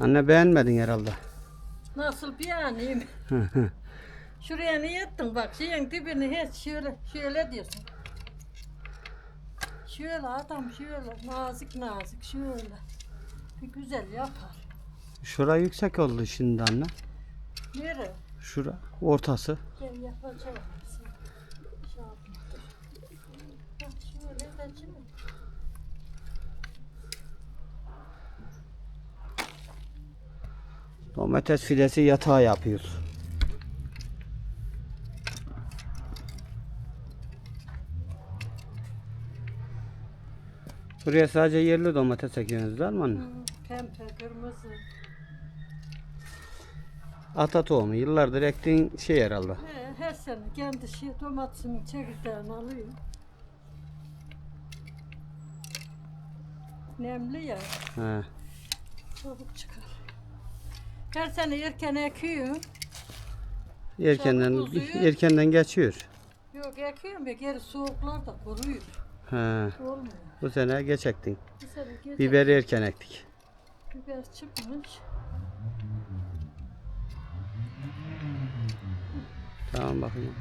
Anne beğenmedin herhalde. Nasıl beğeneyim? Şuraya niye ettin bak şeyin dibini hiç şöyle şöyle diyorsun. Şöyle adam şöyle nazik nazik şöyle. Bir güzel yapar. Şura yüksek oldu şimdi anne. Nere? Şura ortası. Ben yapacağım. Şey yapmadım. Bak şöyle de Domates filesi yatağı yapıyoruz. Buraya sadece yerli domates ekiyorsunuz değil mi anne? Pembe, kırmızı. Ata tohumu yıllardır ektiğin şey herhalde. He, her sene kendi şey domatesinin çekirdeğini alıyor. Nemli ya, He. çabuk çıkar. Her sene erken ekiyorum. Erkenden, uzuyor. erkenden geçiyor. Yok ekiyorum ya geri soğuklarda kuruyor. He. Olmuyor. Bu sene geç ektin. Bir sene gece Biberi erken ektik. biber çıkmış. Tamam bakayım.